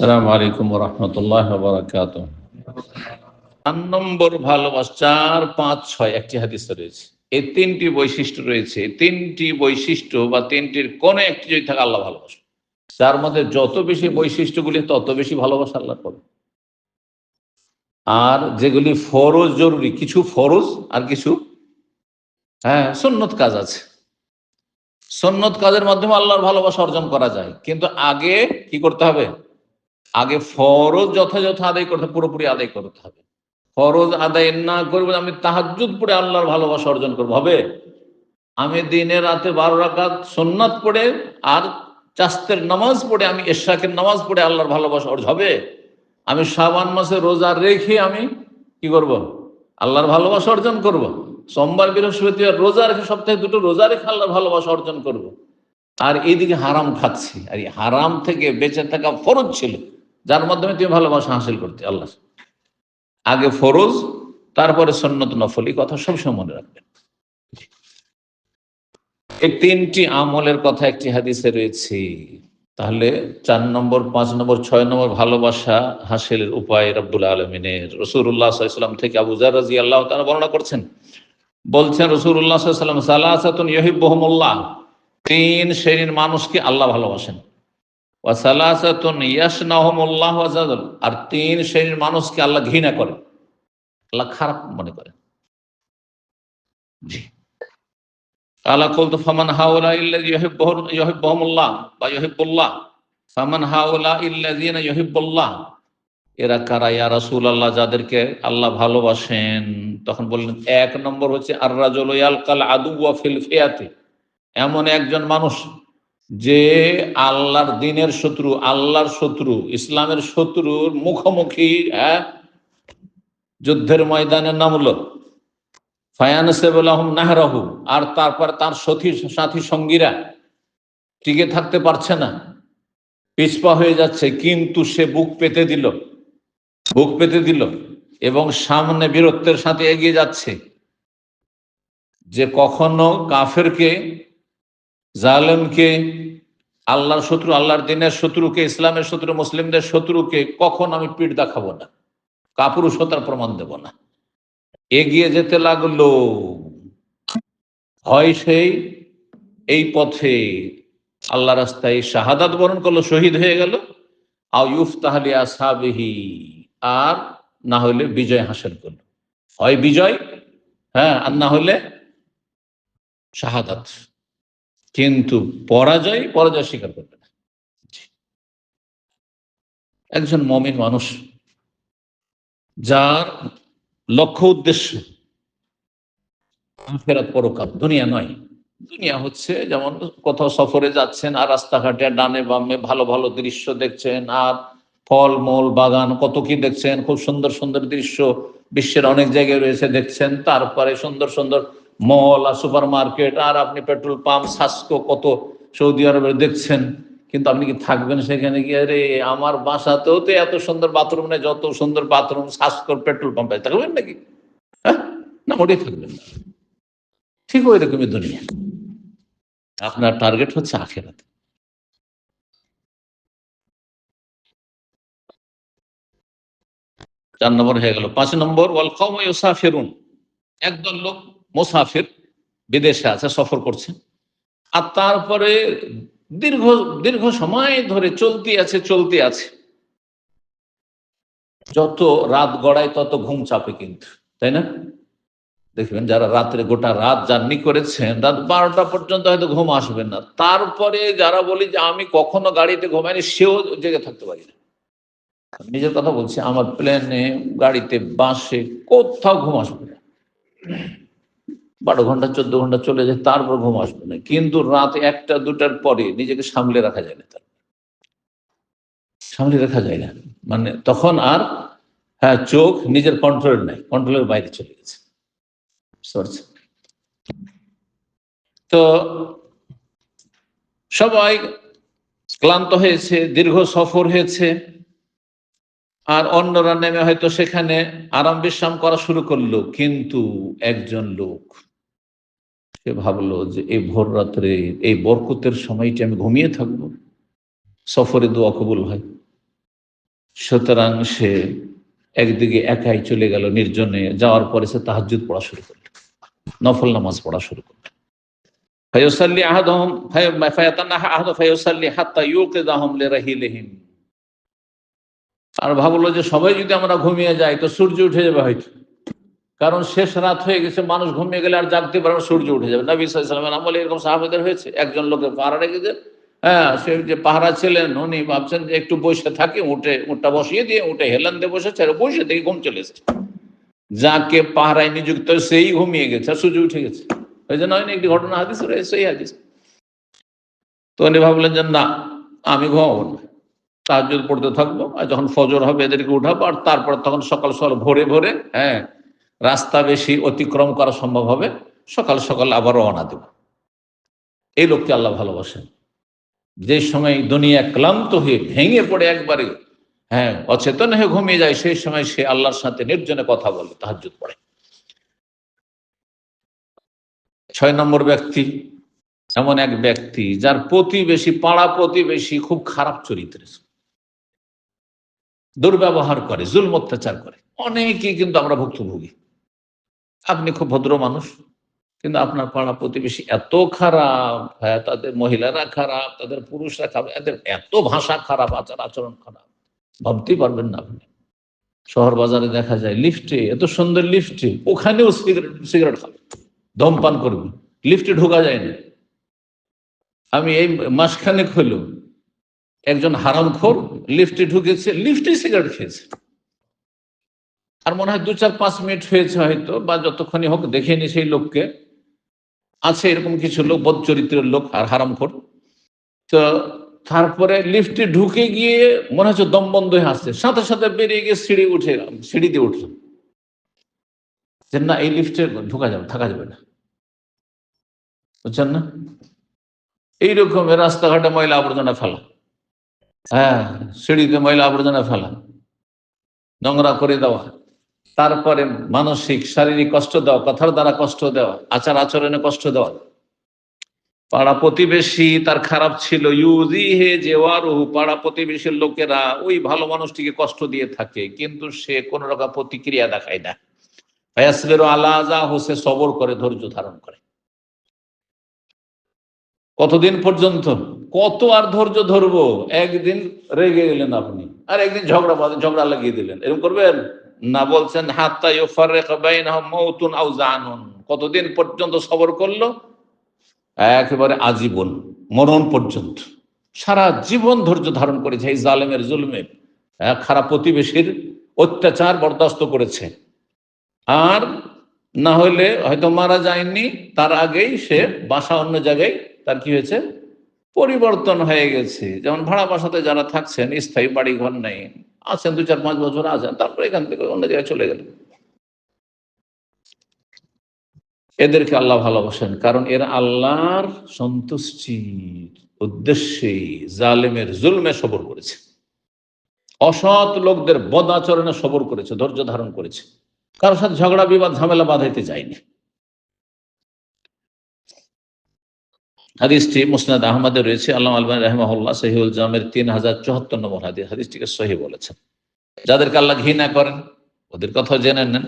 সালাম আলাইকুম রহমতুল্লাহ বারাকাত চার নম্বর ভালোবাসা চার পাঁচ, ছয়, একটি হাদিস রয়েছে। এই তিনটি বৈশিষ্ট্য রয়েছে। তিনটি বৈশিষ্ট্য বা তিনটির কোন একটি যদি থাকে, আল্লাহ ভালোবাসে। যার মধ্যে যত বেশি বৈশিষ্ট্যগুলি, তত বেশি ভালোবাসা আল্লাহ পাবে আর যেগুলি ফরজ জরুরি, কিছু ফরজ আর কিছু হ্যাঁ সন্ন্যত কাজ আছে। সন্ন্যত কাজের মাধ্যমে আল্লাহর ভালোবাসা অর্জন করা যায়। কিন্তু আগে কি করতে হবে? আগে ফরজ যথাযথ আদায় করতে পুরোপুরি আদায় করতে হবে। ফরজ আদায় না করব আমি তাহাজুদ পড়ে আল্লাহর ভালোবাসা অর্জন করব, হবে? আমি দিনে রাতে বারো রাকাত সোননাথ পড়ে আর চাস্তের নামাজ পড়ে, আমি এশাকের নামাজ পড়ে আল্লাহর ভালোবাসা অর্জন, হবে? আমি শ্রাবণ মাসে রোজা রেখে আমি কি করব? আল্লাহর ভালোবাসা অর্জন করব? সোমবার বৃহস্পতিবার রোজা রেখে, সপ্তাহে দুটো রোজা রেখে আল্লাহর ভালোবাসা অর্জন করব। আর এইদিকে হারাম খাচ্ছি। আর এই হারাম থেকে বেঁচে থাকা ফরজ ছিল। যার মাধ্যমে তুমি ভালোবাসা হাসিল করতে, আল্লাহ। আগে ফরজ, তারপরে সন্ন্যত নফলি কথা সবসময় মনে রাখবেন। এই তিনটি আমলের কথা একটি হাদিসে রয়েছে। তাহলে চার নম্বর, পাঁচ নম্বর, ছয় নম্বর ভালোবাসা হাসিলের উপায় রব্বুল আলমিনের। রসুল্লাহ সাল্লাম থেকে আবু রাজি আল্লাহ তারা বর্ণনা করছেন। বলছেন রসুল্লাহ সাল্লাম ইহিবহমুল্লাহ তিন শ্রেণির মানুষকে আল্লাহ ভালোবাসেন। আর তিন শ্রেণির মানুষকে আল্লাহ ঘৃণা করে। আল্লাহ খারাপ মনে করে। আল্লাহ কলতো ফামান হাওলা ইহিবহমুল্লাহ বা ইহিবুল্লাহ ফামান হাওলা ইল্লাযিনা ইহিবুল্লাহ এরা কারা? ইয়া রাসূল আল্লাহ যাদেরকে আল্লাহ ভালোবাসেন। তখন বললেন, এক নম্বর হচ্ছে আর রাজুল ইয়ালকাল আদু ওয়া ফিল ফিয়াতে। এমন একজন মানুষ যে আল্লাহর দিনের শত্রু, আল্লাহর শত্রু, ইসলামের শত্রুর মুখোমুখি হ্যাঁ? যুদ্ধের ময়দানে নামলো। ফায়ানসেবুল্লাহম নাহরাহু, আর তারপর তার সাথী সাথী সঙ্গীরা টিকে থাকতে পারছে না। পিছপা হয়ে যাচ্ছে, কিন্তু সে বুক পেতে দিল। বুক পেতে দিল এবং সামনে বীরত্বের সাথে এগিয়ে যাচ্ছে। যে কখনো কাফেরকে জালেমকে আল্লাহর শত্রু, আল্লাহর দিনের শত্রুকে ইসলামের শত্রু, মুসলিমদের শত্রুকে কখন আমি পিঠ দেখাবো না? কাপুরুষতার প্রমাণ দেব না। এগিয়ে যেতে লাগল। হয় সেই, এই পথে আল্লাহ রাস্তায় শাহাদাত বরণ করল, শহীদ হয়ে গেল। আউফ তাহলে আসাবিহি আর না হলে বিজয় হাসিল করল। হয় বিজয় হ্যাঁ আর না হলে শাহাদাত। কিন্তু পরাজয় পরাজয় স্বীকার করবে না। একজন মমিন মানুষ যার লক্ষ্য উদ্দেশ্য ফেরাত পরকাল, দুনিয়া নয়। দুনিয়া হচ্ছে যেমন কোথাও সফরে যাচ্ছেন, আর রাস্তাঘাটে ডানে বামে ভালো ভালো দৃশ্য দেখছেন, আর ফল মল বাগান কত কি দেখছেন, খুব সুন্দর সুন্দর দৃশ্য বিশ্বের অনেক জায়গায় রয়েছে দেখছেন, তারপরে সুন্দর সুন্দর মল আর সুপার মার্কেট আর আপনি পেট্রোল পাম্প সাস্কো কত সৌদি আরবে দেখছেন, কিন্তু আপনি কি থাকবেন সেখানে গিয়ে? আরে, আমার বাসাতেও তো এত সুন্দর বাথরুম নেই, যত সুন্দর বাথরুম সাস্কোর পেট্রোল পাম্পে থাকবেন নাকি? হ্যাঁ? না, মোটেই থাকবেন ঠিক ওই রকমই দুনিয়া। আপনার টার্গেট হচ্ছে আখেরাতে। চার নম্বর হয়ে গেল। পাঁচ নম্বর, ওয়াল কম ফেরুন একদল লোক মোসাফির বিদেশে আছে, সফর করছে। আর তারপরে দীর্ঘ দীর্ঘ সময় ধরে চলতি আছে চলতি আছে। যত রাত গড়ায় তত ঘুম চাপে কিন্তু, তাই না? দেখবেন যারা রাত্রে গোটা রাত জার্নি করেছেন, রাত বারোটা পর্যন্ত হয়তো ঘুম আসবে না। তারপরে যারা বলি যে আমি কখনো গাড়িতে ঘুমাইনি, সেও জেগে থাকতে পারি না। নিজের কথা বলছি, আমার প্লেনে গাড়িতে, বাসে কোথাও ঘুম আসবে না। বারো ঘণ্টা, চোদ্দ ঘণ্টা চলে যায়, তারপর ঘুম আসবে না। কিন্তু রাত একটা, দুটার পরে নিজেকে সামলে রাখা যায় না তার। সামলে রাখা যায় না। মানে তখন আর হ্যাঁ চোখ নিজের কন্ট্রোল নাই কন্ট্রোলের বাইরে চলে গেছে। তো সবাই ক্লান্ত হয়েছে, দীর্ঘ সফর হয়েছে, আর অন্যরা নেমে হয়তো সেখানে আরাম বিশ্রাম করা শুরু করল, কিন্তু একজন লোক সে ভাবলো যে এই ভোর রাত্রে এই বরকতের সময়টি আমি ঘুমিয়ে থাকব। সফরে দোয়া কবুল হয়। সুতরাং সে একদিকে একাই চলে গেল নির্জনে, যাওয়ার পরে সে তাহাজুদ পড়া শুরু করল, নফল নামাজ পড়া শুরু করল। ফায়ুসাল্লি আহাদহম ফায়াতান্নাহা আহাদ ফায়ুসাল্লি হাত্তা ইউকিদাহুম লিরাহিলিহিম। আর ভাবলো যে সবাই যদি আমরা ঘুমিয়ে যাই, তো সূর্য উঠে যাবে হয়তো। কারণ শেষ রাত হয়ে গেছে, মানুষ ঘুমিয়ে গেলে আর জাগতে পারে সূর্য উঠে যাবে। নবী সাল্লামের আমলে এরকম সাহাবেদের হয়েছে, একজন লোকের পাহারা রেখেছে হ্যাঁ সে যে পাহারা ছিলেন, উনি ভাবছেন যে একটু বসে থাকে, উঠে উঠটা বসিয়ে দিয়ে উঠে হেলান দিয়ে বসেছে আর বসে থেকে ঘুম চলে এসেছে। যাকে পাহারায় নিযুক্ত, সেই ঘুমিয়ে গেছে, আর সূর্য উঠে গেছে। ওই জন্য হয়নি একটি ঘটনা হাদিস রয়েছে সেই হাদিস। তো উনি ভাবলেন যে, না, আমি ঘুমাবো না। তাহাজ্জুদ পড়তে থাকব, আর যখন ফজর হবে এদেরকে উঠাবো, আর তারপর তখন সকাল সকাল ভোরে ভোরে হ্যাঁ রাস্তা বেশি অতিক্রম করা সম্ভব হবে, সকাল সকাল আবার রওনা দেব। এই লোককে আল্লাহ ভালোবাসেন। যে সময় দুনিয়া ক্লান্ত হয়ে ভেঙে পড়ে একবারে হ্যাঁ অচেতন হয়ে ঘুমিয়ে যায়, সেই সময় সে আল্লাহর সাথে নির্জনে কথা বলে, তাহাজ্জুদ পড়ে। ছয় নম্বর ব্যক্তি, এমন এক ব্যক্তি যার প্রতিবেশী, পাড়া প্রতিবেশী খুব খারাপ চরিত্রের। দুর্ব্যবহার করে, জুলম অত্যাচার করে। অনেকেই কিন্তু আমরা ভুক্তভোগী। আপনি খুব ভদ্র মানুষ, কিন্তু আপনার পাড়া প্রতিবেশী এত খারাপ হ্যাঁ তাদের মহিলারা খারাপ, তাদের পুরুষরা খারাপ, এদের এত ভাষা খারাপ, আচার আচরণ খারাপ, ভাবতেই পারবেন না আপনি। শহর বাজারে দেখা যায় লিফটে, এত সুন্দর লিফটে, ওখানেও সিগারেট সিগারেট খাবে ধূমপান করবে, লিফটে ঢোকা যায় না। আমি এই মাসখানেক হলো একজন হারামখোর লিফটে ঢুকেছে লিফটে সিগারেট খেয়েছে। আর মনে হয় দু চার পাঁচ মিনিট হয়েছে হয়তো, বা যতক্ষণই হোক দেখেনি সেই লোককে। আছে এরকম কিছু লোক বদ চরিত্রের লোক, আর হারামখোর। তো তারপরে লিফটে ঢুকে গিয়ে মনে হচ্ছে দম বন্ধ হয়ে আসছে। সাথে সাথে বেরিয়ে গিয়ে সিঁড়ি উঠে, সিঁড়ি দিয়ে উঠল যে না, এই লিফটে ঢুকা যাবে, থাকা যাবে না। বুঝছেন না? এইরকম রাস্তাঘাটে ময়লা আবর্জনা ফেলা। হ্যাঁ সিঁড়িতে ময়লা আবর্জনা ফেলা। নোংরা করে দেওয়া। তারপরে মানসিক, শারীরিক কষ্ট দেওয়া, কথার দ্বারা কষ্ট দেওয়া, আচার আচরণে কষ্ট দেওয়া। পাড়া প্রতিবেশী তার খারাপ ছিল। ইউজি হে জেওয়ারুহু পাড়া প্রতিবেশীর লোকেরা ওই ভালো মানুষটিকে কষ্ট দিয়ে থাকে, কিন্তু সে কোন রকম প্রতিক্রিয়া দেখায় না। ফায়াসবের আলাজা হোসে সবর করে, ধৈর্য ধারণ করে। কতদিন পর্যন্ত? কত আর ধৈর্য ধরবো? একদিন রেগে গেলেন আপনি। আর একদিন ঝগড়া ঝগড়া লাগিয়ে দিলেন। এরকম করবেন? না বলছেন, হাত্তা মাউতুন আও জানুন। কতদিন পর্যন্ত সবর করল? একেবারে আজীবন, মরণ পর্যন্ত। সারা জীবন ধৈর্য ধারণ করেছে এই জালেমের জুলমের খারাপ প্রতিবেশীর অত্যাচার বরদাস্ত করেছে। আর না হলে হয়তো মারা যায়নি, তার আগেই সে বাসা অন্য জায়গায়, তার কি হয়েছে? পরিবর্তন হয়ে গেছে। যেমন ভাড়া বাসাতে যারা থাকছেন, স্থায়ী বাড়ি ঘর নেই। আছেন দু চার পাঁচ বছর আছেন তারপরে এখান থেকে অন্য জায়গায় চলে গেলেন। এদেরকে আল্লাহ ভালোবাসেন, কারণ এরা আল্লাহর সন্তুষ্টির উদ্দেশ্যে জালেমের জুলমে সবর করেছে। অসৎ লোকদের বদ আচরণে সবর করেছে, ধৈর্য ধারণ করেছে। কারোর সাথে ঝগড়া, বিবাদ, ঝামেলা বাঁধাইতে যায়নি। হাদিসটি মুসনাদ আহমদে রয়েছে আল্লাহ আলমান রহমাহুল্লাহ সহিউল জামের তিন হাজার চুয়াত্তর নম্বর হাদিস। হাদিসটিকে সহি বলেছেন। যাদেরকে আল্লাহ ঘৃণা করেন, ওদের কথা জেনে নেন।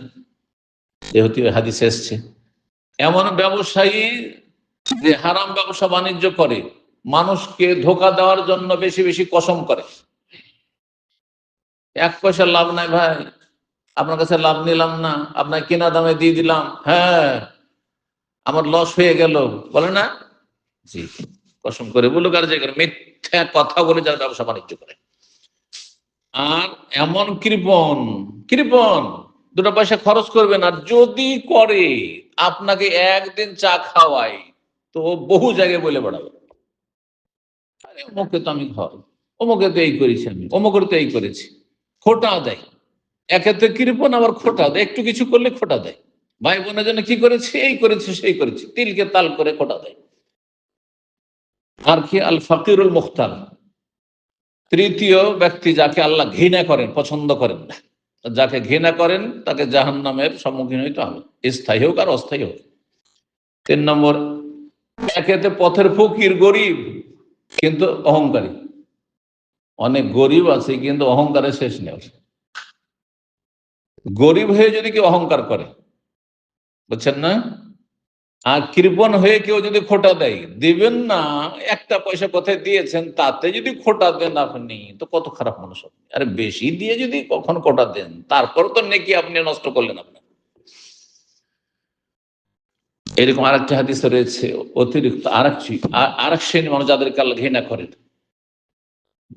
যেহেতু হাদিসে এসছে। এমন ব্যবসায়ী যে হারাম ব্যবসা বাণিজ্য করে, মানুষকে ধোকা দেওয়ার জন্য বেশি বেশি কসম করে। এক পয়সা লাভ নাই ভাই, আপনার কাছে লাভ নিলাম না, আপনার কিনা দামে দিয়ে দিলাম হ্যাঁ আমার লস হয়ে গেল, বলে না? জি। কসম করে বলুক আর যে মিথ্যা কথা বলে যারা ব্যবসা বাণিজ্য করে। আর এমন কৃপন কৃপন দুটো পয়সা খরচ করবে না। যদি করে, আপনাকে একদিন চা খাওয়াই, তো বহু জায়গায় বলে বেড়াবে। আরে অমুকে তো আমি ঘর অমুকে তো এই করেছি আমি অমুকের তো এই করেছি। খোটা দেয়। একে তো কৃপন আবার খোটা দেয়। একটু কিছু করলে খোটা দেয়। ভাই বোনের জন্য কি করেছে? এই করেছে, সেই করেছে। তিলকে তাল করে খোটা দেয়। আর কি আল ফকিরুল মুখতার। তৃতীয় ব্যক্তি যাকে আল্লাহ ঘৃণা করেন, পছন্দ করেন না। যাকে ঘৃণা করেন, তাকে জাহান নামের সম্মুখীন হইতে হবে। স্থায়ী হোক আর অস্থায়ী হোক। তিন নম্বর একেতে পথের ফকির, গরিব, কিন্তু অহংকারী। অনেক গরিব আছে, কিন্তু অহংকারের শেষ নেই। গরিব হয়ে যদি কেউ অহংকার করে, বুঝছেন না? আর কৃপণ হয়ে কেউ যদি খোটা দেয়, দিবেন না, একটা পয়সা কোথায় দিয়েছেন, তাতে যদি খোটা দেন আপনি, তো কত খারাপ মানুষ আপনি। আরে বেশি দিয়ে যদি কখন খোটা দেন তারপর তো নেকি আপনি নষ্ট করলেন আপনার। এরকম আরেকটা হাদিস রয়েছে, অতিরিক্ত আরেক আরেক শ্রেণি মানুষ যাদেরকে আল্লাহ ঘৃণা করেন।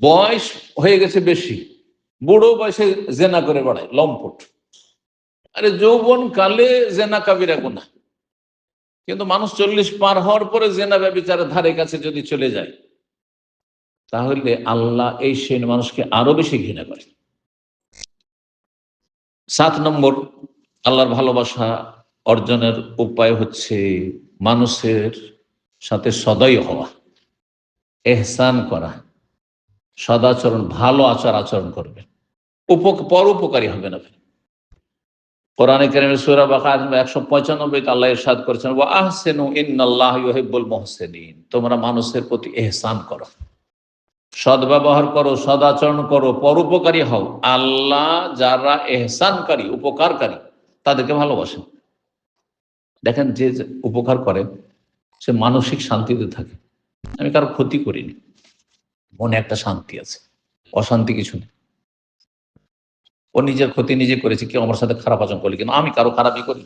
বয়স হয়ে গেছে বেশি, বুড়ো বয়সে জেনা করে বেড়ায়, লম্পট। আরে যৌবন কালে জেনা কাবিরা গুনা কিন্তু মানুষ চল্লিশ পার হওয়ার পরে জেনা ব্যবচারের ধারে কাছে যদি চলে যায়, তাহলে আল্লাহ এই শ্রেণি মানুষকে আরও বেশি ঘৃণা করে। সাত নম্বর, আল্লাহর ভালোবাসা অর্জনের উপায় হচ্ছে মানুষের সাথে সদয় হওয়া, এহসান করা, সদাচরণ, ভালো আচার আচরণ করবে। উপ পরোপকারী হবে না কোরআনে কারিমের সূরা বাকারা একশো পঁচানব্বই আল্লাহ ইরশাদ করেছেন, ওয়া আহসিনু ইন্নাল্লাহ ইউহিব্বুল মুহসিনিন। তোমরা মানুষের প্রতি এহসান করো। সদ্ব্যবহার করো, সদাচরণ করো, পরোপকারী হও। আল্লাহ যারা এহসানকারী, উপকারকারী, তাদেরকে ভালোবাসেন। দেখেন যে উপকার করে, সে মানসিক শান্তিতে থাকে। আমি কারও ক্ষতি করিনি। মনে একটা শান্তি আছে। অশান্তি কিছু নেই। ও নিজের ক্ষতি নিজে করেছে, কেউ আমার সাথে খারাপ আচরণ করলে কিন্তু আমি কারও খারাপই করি।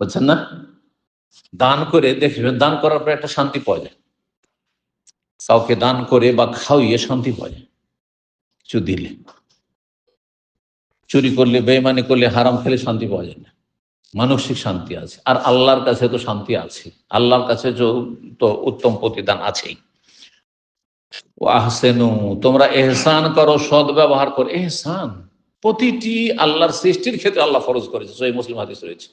বুঝছেন না? দান করে দেখবেন দান করার পর একটা শান্তি পাওয়া যায়। কাউকে দান করে বা খাওয়িয়ে শান্তি পাওয়া যায়। কিছু দিলে। চুরি করলে বেমানি করলে, হারাম খেলে শান্তি পাওয়া যায় না। মানসিক শান্তি আছে। আর আল্লাহর কাছে তো শান্তি আছে। আল্লাহর কাছে তো উত্তম প্রতিদান আছেই। আহসেনু তোমরা এহসান করো সদ ব্যবহার করো। এহসান, প্রতিটি আল্লাহর সৃষ্টির ক্ষেত্রে আল্লাহ ফরজ করেছে। সহি মুসলিম হাদিস রয়েছে।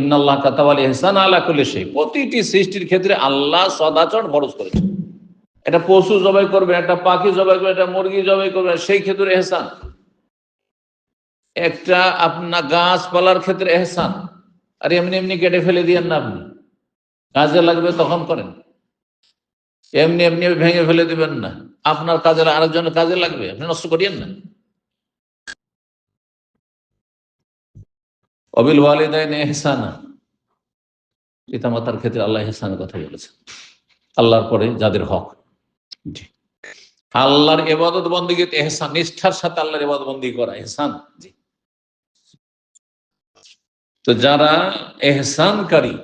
ইন্নাল্লাহ কাতাওয়াল এহসান আল্লাহ করলে সেই প্রতিটি সৃষ্টির ক্ষেত্রে আল্লাহ সদাচরণ ফরজ করেছে। একটা পশু জবাই করবেন একটা পাখি জবাই করবেন একটা মুরগি জবাই করবেন সেই ক্ষেত্রে এহসান। একটা আপনার গাছপালার ক্ষেত্রে এহসান। আর এমনি এমনি কেটে ফেলে দিয়েন না আপনি। কাজে লাগবে তখন করেন। এমনি এমনি ভেঙে ফেলে দিবেন না। আপনার কাজে আরেকজনের কাজে লাগবে আপনি নষ্ট করিয়েন না। অবিল ওয়ালিদাইন এহসানা পিতামাতার ক্ষেত্রে আল্লাহ এহসানের কথা বলেছেন। আল্লাহর পরে যাদের হক। জি। আল্লাহর এবাদত বন্দী এহসান নিষ্ঠার সাথে আল্লাহর এবাদত বন্দী করা এহসান জি। তো যারা এহসানকারী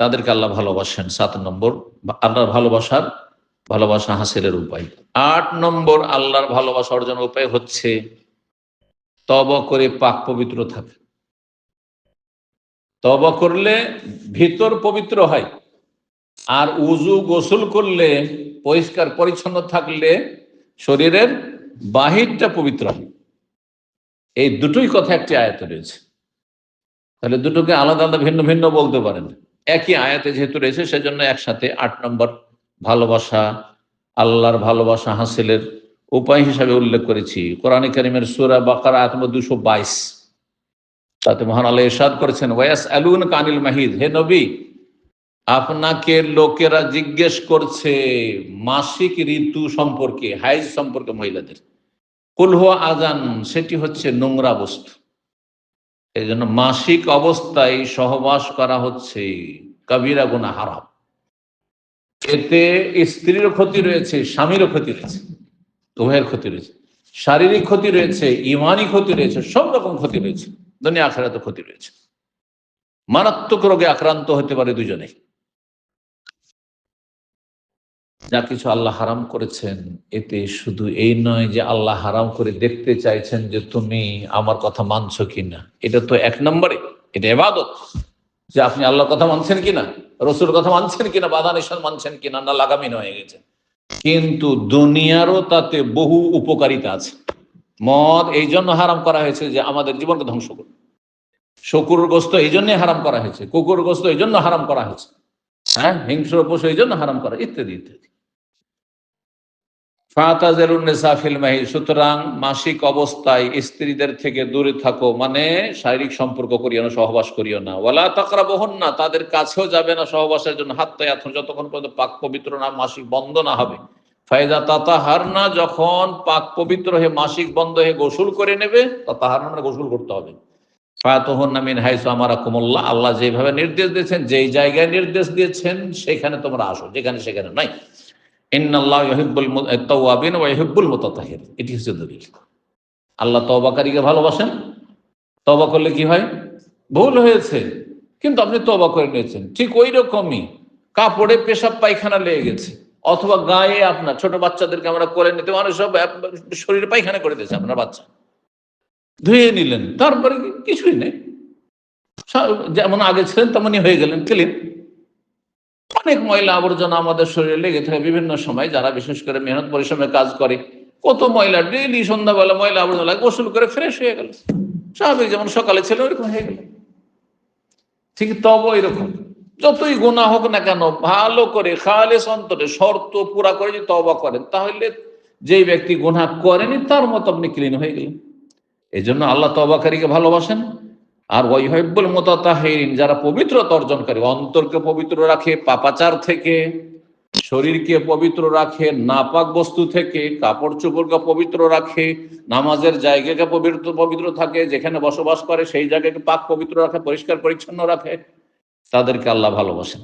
তাদেরকে আল্লাহ ভালোবাসেন। সাত নম্বর, আল্লাহর ভালোবাসার ভালোবাসা হাসিলের উপায়। আট নম্বর, আল্লাহর ভালোবাসা অর্জনের উপায় হচ্ছে তব করে পাক পবিত্র থাকে। তব করলে ভিতর পবিত্র হয়, আর উজু গোসল করলে, পরিষ্কার পরিচ্ছন্ন থাকলে শরীরের বাহিরটা পবিত্র হয়। এই দুটোই কথা একটি আয়াত রয়েছে। তাহলে দুটোকে আলাদা আলাদা ভিন্ন ভিন্ন বলতে পারেন। একই আয়াতে যেহেতু রয়েছে, সেজন্য একসাথে আট নম্বর ভালোবাসা, আল্লাহর ভালোবাসা হাসিলের উপায় হিসাবে উল্লেখ করেছি। কোরআন করিমের সুরা বাকার, আয়াত নম্বর দুশো বাইশ। তাতে মহান আল্লাহ ইরশাদ করেছেন ওয়াস আলুন কানিল মাহিদ হে নবী, আপনাকে লোকেরা জিজ্ঞেস করছে মাসিক ঋতু সম্পর্কে, হাইজ সম্পর্কে মহিলাদের। কুলহুয়া আজান সেটি হচ্ছে নোংরা বস্তু। এই জন্য মাসিক অবস্থায় সহবাস করা হচ্ছে। কবিরা গুনা হারাম। এতে স্ত্রীর ক্ষতি রয়েছে স্বামীরও ক্ষতি রয়েছে, উভয়ের ক্ষতি রয়েছে। শারীরিক ক্ষতি রয়েছে, ইমানি ক্ষতি রয়েছে, সব রকম ক্ষতি রয়েছে। দুনিয়া আখেরাতে ক্ষতি রয়েছে। মারাত্মক রোগে আক্রান্ত হতে পারে দুজনে যা কিছু আল্লাহ হারাম করেছেন, এতে শুধু এই নয় যে আল্লাহ হারাম করে দেখতে চাইছেন যে তুমি আমার কথা মানছো কিনা। এটা তো এক নম্বরে, এটা এবাদত। যে আপনি আল্লাহর কথা মানছেন কিনা রসুর কথা মানছেন কিনা, বাধা নিশান মানছেন কিনা, না লাগামিন হয়ে গেছে। কিন্তু দুনিয়ারও তাতে বহু উপকারিতা আছে। মদ এই জন্য হারাম করা হয়েছে যে আমাদের জীবনকে ধ্বংস করবে। শকুর গোস্ত এই জন্য হারাম করা হয়েছে কুকুর গোস্ত এই জন্য হারাম করা হয়েছে। হ্যাঁ হিংস্র পশু এই জন্য হারাম করা, ইত্যাদি ইত্যাদি। সুতরাং মাসিক অবস্থায় স্ত্রীদের থেকে দূরে থাকো মানে শারীরিক সম্পর্ক করিও না, সহবাস করিও না। ওয়ালা তাকরা বহন না তাদের কাছেও যাবে না সহবাসের জন্য। হাত তাই যতক্ষণ পর্যন্ত পাক পবিত্র না, মাসিক বন্ধ না হবে। ফায়দা না যখন পাক পবিত্র হয়ে মাসিক বন্ধ হয়ে গোসল করে নেবে না গোসল করতে হবে। ফায়াতহন নামিন হাইসু আমারা কুমল্লাহ আল্লাহ যেভাবে নির্দেশ দিয়েছেন, যেই জায়গায় নির্দেশ দিয়েছেন, সেখানে তোমরা আসো, যেখানে সেখানে নাই এটি হচ্ছে দলিল। আল্লাহ তওবাকারীকে ভালোবাসেন। তওবা করলে কি হয়? ভুল হয়েছে। কিন্তু আপনি তওবা করে নিয়েছেন। ঠিক ওই রকমই কাপড়ে পেশাব পায়খানা লেগে গেছে। অথবা গায়ে আপনার ছোট বাচ্চাদেরকে আমরা করে নিতে মানুষ সব শরীরে পায়খানা করে দিয়েছে আপনার বাচ্চা। ধুয়ে নিলেন। তারপরে কিছুই নেই। যেমন আগে ছিলেন তেমনই হয়ে গেলেন। ক্লিন। অনেক ময়লা আবর্জনা আমাদের শরীরে লেগে থাকে বিভিন্ন সময় যারা বিশেষ করে মেহনত পরিশ্রমে কাজ করে। কত ময়লা ডেলি সন্ধ্যাবেলা ময়লা আবর্জনা লাগে, গোসল করে ফ্রেশ হয়ে গেল। স্বাভাবিক যেমন সকালে ছিল ওইরকম হয়ে গেল। ঠিক তব এরকম। যতই গোনা হোক না কেন ভালো করে খালে সন্তরে শর্ত পুরা করে যদি তবা করেন তাহলে যেই ব্যক্তি গোনা করেনি তার মতো আপনি ক্লিন হয়ে গেলেন। এই জন্য আল্লাহ তবাকারীকে ভালোবাসেন। আর ওয়াইহাইবুল মোতাতাহিরিন, যারা পবিত্রতা অর্জনকারী, অন্তরকে পবিত্র রাখে, পাপাচার থেকে, শরীরকে পবিত্র রাখে, নাপাক বস্তু থেকে কাপড় চোপড়কে পবিত্র রাখে, নামাজের জায়গাকে পবিত্র পবিত্র থাকে, যেখানে বসবাস করে, সেই জায়গাকে পাক পবিত্র রাখে, পরিষ্কার, পরিচ্ছন্ন রাখে, তাদেরকে আল্লাহ ভালোবাসেন।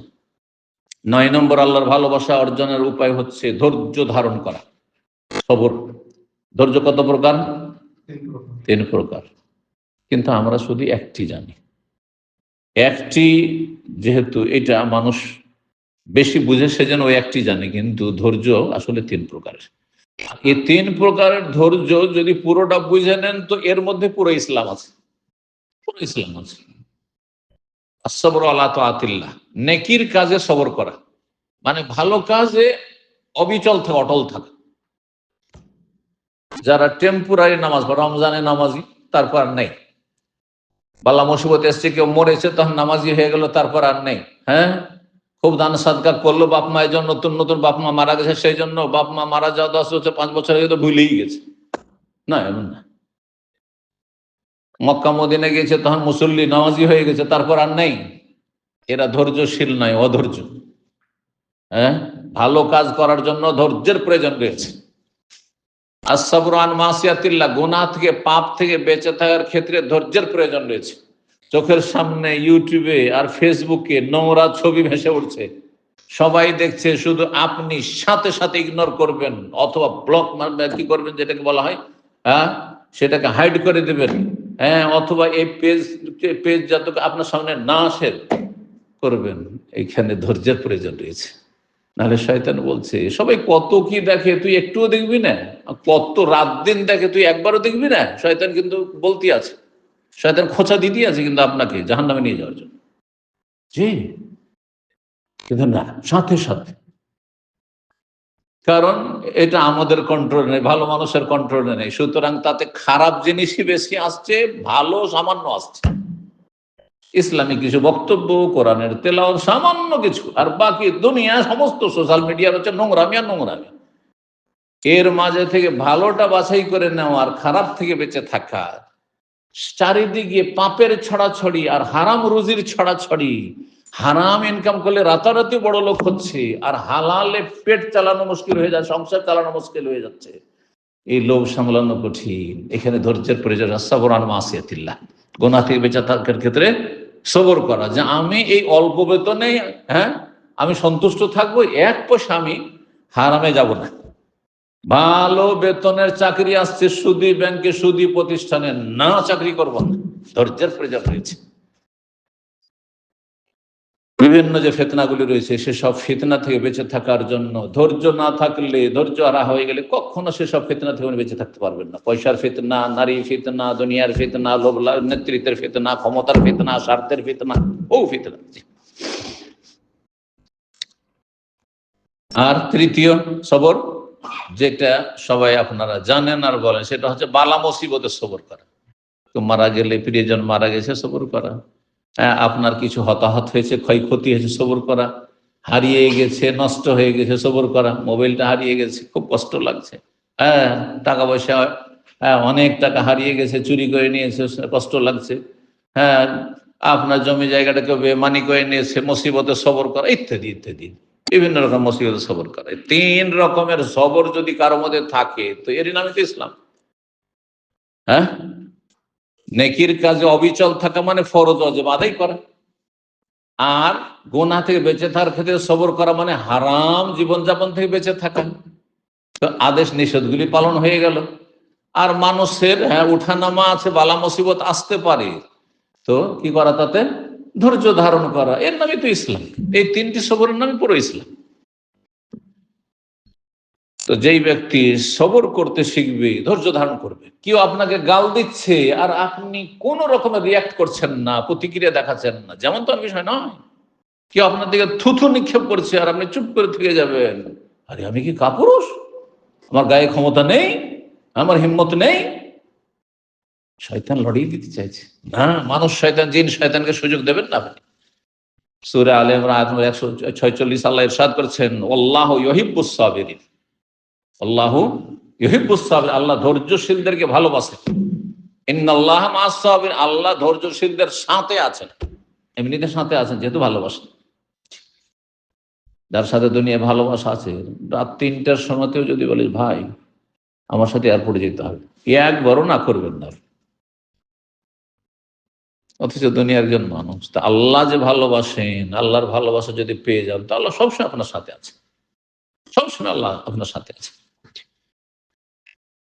নয় নম্বর, আল্লাহর ভালোবাসা অর্জনের উপায় হচ্ছে ধৈর্য ধারণ করা। সবর। ধৈর্য কত প্রকার? তিন প্রকার। কিন্তু আমরা শুধু একটি জানি। একটি যেহেতু এটা মানুষ বেশি বুঝে সেজন্য ওই একটি জানে, কিন্তু ধৈর্য আসলে তিন প্রকারের। এই তিন প্রকারের ধৈর্য যদি পুরোটা বুঝে নেন, তো এর মধ্যে পুরো ইসলাম আছে। পুরো ইসলাম আছে। সবর আল্লাহ তো আতিল্লাহ নেকির কাজে সবর করা। মানে ভালো কাজে অবিচল থাকা, অটল থাকা। যারা টেম্পোরারি নামাজ পড়ে রমজানে নামাজি, তারপর নেই। বাল্লা মুসিবত এসছে, কেউ মরেছে, তখন নামাজি হয়ে গেল, তারপর আর নেই হ্যাঁ? খুব দান সাদকা করল, বাপ মায়ের জন্য নতুন নতুন বাপ মা মারা গেছে, সেই জন্য বাপ মা মারা যাওয়া দশ বছর, পাঁচ বছর হয়ে তো ভুলেই গেছে। না, এমন না। মক্কা মদিনে গেছে তখন মুসল্লি নামাজি হয়ে গেছে, তারপর আর নেই। এরা ধৈর্যশীল নয়, অধৈর্য। হ্যাঁ? ভালো কাজ করার জন্য ধৈর্যের প্রয়োজন রয়েছে। আসাবরান মাসিয়াতিল্লাহ, গুনাহ থেকে, পাপ থেকে বেঁচে থাকার ক্ষেত্রে ধৈর্যের প্রয়োজন রয়েছে। চোখের সামনে ইউটিউবে আর ফেসবুকে নোংরা ছবি ভেসে উঠছে। সবাই দেখছে শুধু আপনি সাথে সাথে ইগনোর করবেন অথবা ব্লক কি করবেন যেটাকে বলা হয়? হ্যাঁ? সেটাকে হাইড করে দেবেন। হ্যাঁ? অথবা এই পেজ পেজ যত আপনার সামনে না আসে, করবেন। এইখানে ধৈর্যের প্রয়োজন রয়েছে। নাহলে শয়তান বলছে, সবাই কত কি দেখে তুই একটুও দেখবি না? কত রাত দিন দেখে তুই একবারও দেখবি না? শয়তান কিন্তু বলতে আছে। শয়তান খোঁচা দিতেই আছে কিন্তু আপনাকে জাহান নামে নিয়ে যাওয়ার জন্য। জি। কিন্তু না, সাথে সাথে। কারণ এটা আমাদের কন্ট্রোল নেই, ভালো মানুষের কন্ট্রোলে নেই। সুতরাং তাতে খারাপ জিনিসই বেশি আসছে, ভালো সামান্য আসছে। ইসলামিক কিছু বক্তব্য, কোরআনের তেলাও সামান্য কিছু। আর বাকি দুনিয়া, সমস্ত সোশ্যাল মিডিয়ার হচ্ছে নোংরামি আর নোংরামি। এর মাঝে থেকে ভালোটা বাছাই করে নেওয়া আর খারাপ থেকে বেঁচে থাকা। চারিদিকে পাপের ছড়াছড়ি আর হারাম রুজির ছড়াছড়ি। হারাম ইনকাম করলে রাতারাতি বড় লোক হচ্ছে আর হালালে পেট চালানো মুশকিল হয়ে যাচ্ছে সংসার চালানো মুশকিল হয়ে যাচ্ছে। এই লোভ সামলানো কঠিন। এখানে ধৈর্যের প্রয়োজন সাবরান মাসিয়াতিল্লাহ। গোনা থেকে বেঁচে থাকার ক্ষেত্রে সবর করা যে আমি এই অল্প বেতনে হ্যাঁ আমি সন্তুষ্ট থাকব, এক পয়সা আমি হারামে যাব না। ভালো বেতনের চাকরি আসছে, সুদি ব্যাংকে সুদি প্রতিষ্ঠানে না চাকরি করব না। ধৈর্যের প্রয়োজন রয়েছে। বিভিন্ন যে ফেতনাগুলি রয়েছে সেসব ফিতনা থেকে বেঁচে থাকার জন্য, ধৈর্য না থাকলে, ধৈর্য হারা হয়ে গেলে কখনো সেসব ফিতনা থেকে বেঁচে থাকতে পারবেন না। পয়সার ফিতনা নারী ফিতনা, দুনিয়ার ফিতনা, লোভ নেতৃত্বের ফিতনা, ক্ষমতার ফেতনা, স্বার্থের ফিতনা, ও ফিতনা। আর তৃতীয় সবর, যেটা সবাই আপনারা জানেন আর বলেন, সেটা হচ্ছে বালা মুসিবতে সবর করা। মারা গেলে, প্রিয়জন মারা গেছে, সবর করা। আপনার কিছু হতাহত হয়েছে, ক্ষয়ক্ষতি হয়েছে, সবর করা। হারিয়ে গেছে, নষ্ট হয়ে গেছে, সবর করা। মোবাইলটা হারিয়ে গেছে, খুব কষ্ট লাগছে। হ্যাঁ টাকা পয়সা হ্যাঁ অনেক টাকা হারিয়ে গেছে, চুরি করে নিয়েছে, কষ্ট লাগছে। হ্যাঁ আপনার জমি জায়গাটা কেউ বেমানি করে নিয়েছে, মুসিবতে সবর করা, ইত্যাদি ইত্যাদি। বিভিন্ন রকম মুসিবত সবর করা। তিন রকমের সবর যদি কারও মধ্যে থাকে, তো এরই নামে তো ইসলাম। হ্যাঁ? নেকির কাজে অবিচল থাকা মানে ফরজ অজেব আদায় করা। আর গোনা থেকে বেঁচে থাকার ক্ষেত্রে সবর করা মানে হারাম জীবনযাপন থেকে বেঁচে থাকা। তো আদেশ নিষেধগুলি পালন হয়ে গেল। আর মানুষের হ্যাঁ উঠানামা আছে, বালা মুসিবত আসতে পারে। তো কি করা তাতে? ধৈর্য ধারণ করা। এর নামই তো ইসলাম। এই তিনটি সবরের নামই পুরো ইসলাম। তো যেই ব্যক্তি সবর করতে শিখবে, ধৈর্য ধারণ করবে। কেউ আপনাকে গাল দিচ্ছে আর আপনি কোন রকমের রিয়াক্ট করছেন না, প্রতিক্রিয়া দেখাচ্ছেন না, যেমন তো বিষয় নয়। কেউ আপনার দিকে থুথু নিক্ষেপ করছে আর আপনি চুপ করে থেকে যাবেন। আরে, আমি কি কাপুরুষ? আমার গায়ে ক্ষমতা নেই? আমার হিম্মত নেই? শয়তান লড়িয়ে দিতে চাইছে। না, মানুষ শয়তান, জিন শয়তানকে সুযোগ দেবেন না আপনি। সুরে আলে একশো ছয়চল্লিশ, আল্লাহ ইরশাদ করছেন আল্লাহ ইহিবুস সাবিরিন। আল্লাহ ইহিবুস সাবির, আল্লাহ ধৈর্যশীলদেরকে ভালোবাসে। ইন্নাল্লাহ মাস সাবির, আল্লাহ ধৈর্যশীলদের সাথে আছেন। এমনিতে সাথে আছেন, যেহেতু ভালোবাসেন। যার সাথে দুনিয়ায় ভালোবাসা আছে, রাত তিনটার সময়তেও যদি বলিস, ভাই, আমার সাথে এয়ারপোর্টে যেতে হবে। একবারও না করবেন না। অথচ দুনিয়ার একজন মানুষ, তা আল্লাহ যে ভালোবাসেন, আল্লাহর ভালোবাসা যদি পেয়ে যান, তা আল্লাহ সবসময় আপনার সাথে আছে। সবসময় আল্লাহ আপনার সাথে আছে।